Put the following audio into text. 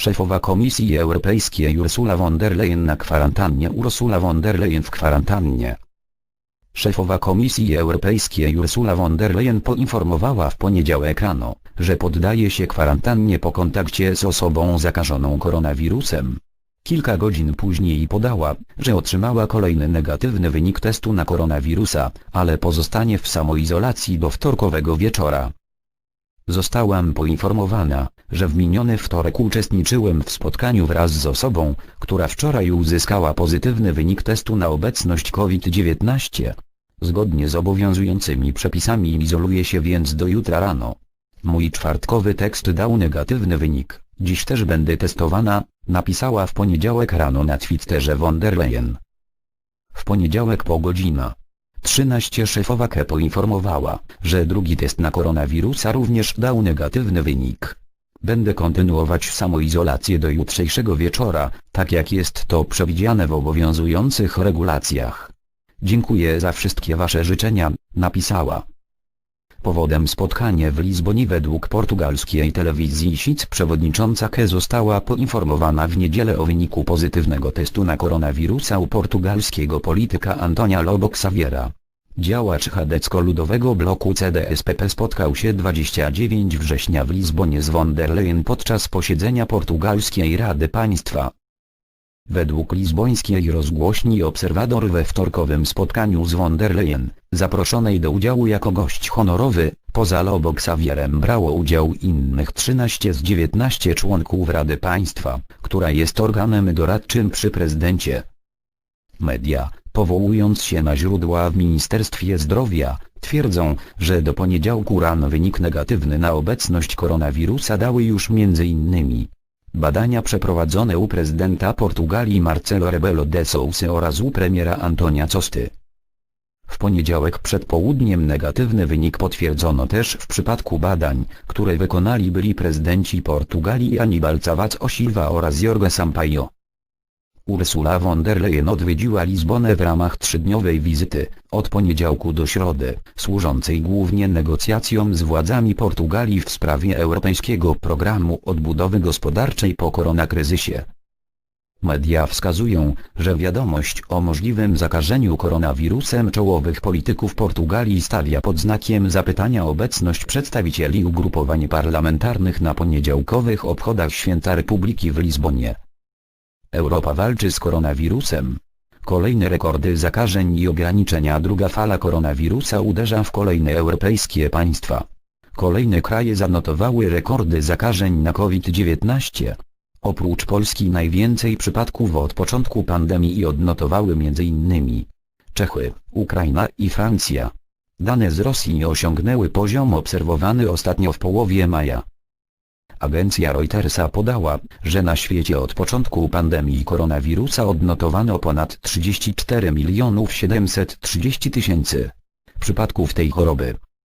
Szefowa Komisji Europejskiej Ursula von der Leyen na kwarantannie Ursula von der Leyen w kwarantannie. Szefowa Komisji Europejskiej Ursula von der Leyen poinformowała w poniedziałek rano, że poddaje się kwarantannie po kontakcie z osobą zakażoną koronawirusem. Kilka godzin później podała, że otrzymała kolejny negatywny wynik testu na koronawirusa, ale pozostanie w samoizolacji do wtorkowego wieczora. Zostałam poinformowana, że w miniony wtorek uczestniczyłem w spotkaniu wraz z osobą, która wczoraj uzyskała pozytywny wynik testu na obecność COVID-19. Zgodnie z obowiązującymi przepisami izoluję się więc do jutra rano. Mój czwartkowy tekst dał negatywny wynik, dziś też będę testowana, napisała w poniedziałek rano na Twitterze von der Leyen. W poniedziałek po godzina 13 szefowa KE poinformowała, że drugi test na koronawirusa również dał negatywny wynik. Będę kontynuować samoizolację do jutrzejszego wieczora, tak jak jest to przewidziane w obowiązujących regulacjach. Dziękuję za wszystkie wasze życzenia, napisała. Powodem spotkania w Lizbonie według portugalskiej telewizji SIC przewodnicząca KE została poinformowana w niedzielę o wyniku pozytywnego testu na koronawirusa u portugalskiego polityka Antonia Lobo Xaviera. Działacz chadecko-ludowego bloku CDSPP spotkał się 29 września w Lizbonie z von der Leyen podczas posiedzenia portugalskiej Rady Państwa. Według lizbońskiej rozgłośni Obserwador we wtorkowym spotkaniu z von der Leyen, zaproszonej do udziału jako gość honorowy, poza Lobo Xavierem brało udział innych 13 z 19 członków Rady Państwa, która jest organem doradczym przy prezydencie. Media, powołując się na źródła w Ministerstwie Zdrowia, twierdzą, że do poniedziałku rano wynik negatywny na obecność koronawirusa dały już m.in. Badania przeprowadzone u prezydenta Portugalii Marcelo Rebelo de Sousa oraz u premiera Antonia Costy. W poniedziałek przed południem negatywny wynik potwierdzono też w przypadku badań, które wykonali byli prezydenci Portugalii Aníbal Cavaco Silva oraz Jorge Sampaio. Ursula von der Leyen odwiedziła Lizbonę w ramach trzydniowej wizyty, od poniedziałku do środy, służącej głównie negocjacjom z władzami Portugalii w sprawie europejskiego programu odbudowy gospodarczej po koronakryzysie. Media wskazują, że wiadomość o możliwym zakażeniu koronawirusem czołowych polityków Portugalii stawia pod znakiem zapytania obecność przedstawicieli ugrupowań parlamentarnych na poniedziałkowych obchodach Święta Republiki w Lizbonie. Europa walczy z koronawirusem. Kolejne rekordy zakażeń i ograniczenia druga fala koronawirusa uderza w kolejne europejskie państwa. Kolejne kraje zanotowały rekordy zakażeń na COVID-19. Oprócz Polski najwięcej przypadków od początku pandemii odnotowały m.in. Czechy, Ukraina i Francja. Dane z Rosji osiągnęły poziom obserwowany ostatnio w połowie maja. Agencja Reutersa podała, że na świecie od początku pandemii koronawirusa odnotowano ponad 34 milionów 730 tysięcy przypadków tej choroby.